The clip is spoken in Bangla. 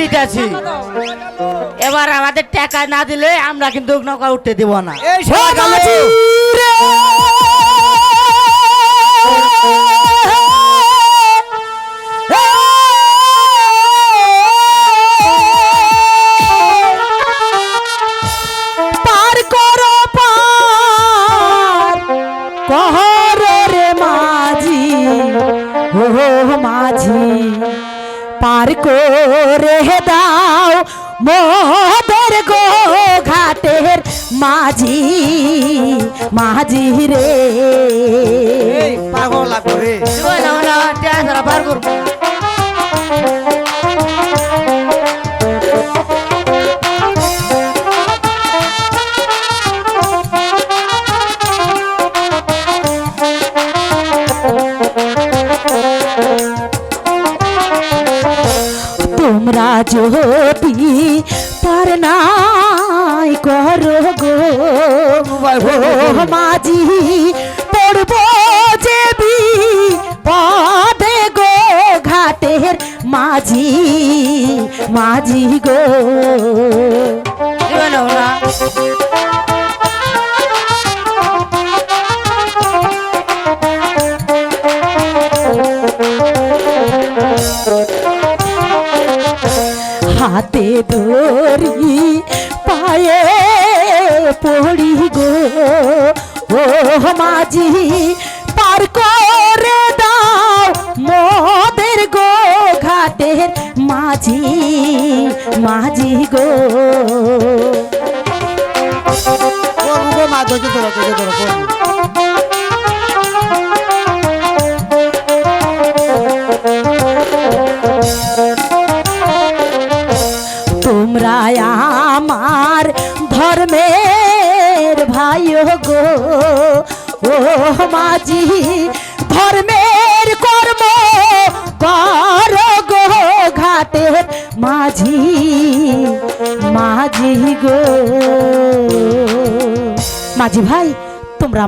দিতেছি। এবার আমাদের টাকা না দিলে আমরা কিন্তু নৌকা উঠতে দিব না। মাঝি। ও মাঝি। পার করে দাও মোদের গো ঘাটের মাঝি মাঝি রে এই পাগল লাগবে পার করব তোমরা যদি পার নাই করো গো মাঝি পড়ব যেবি পদে গো ঘাটের মাঝি মাঝি গো হাতে ধরি, পায়ে পড়ি গো। ও মাঝি, পার করে দাও মোদের গো ঘাটের মাঝি মাঝি গো। মা, ধৈর্য ধরো ধরো তোমরা আমার ধর্মের ভাই গো। ও মাঝি, ধর্মের কর্ম কর গো ঘাটের মাঝি মাঝি গো। মাঝি ভাই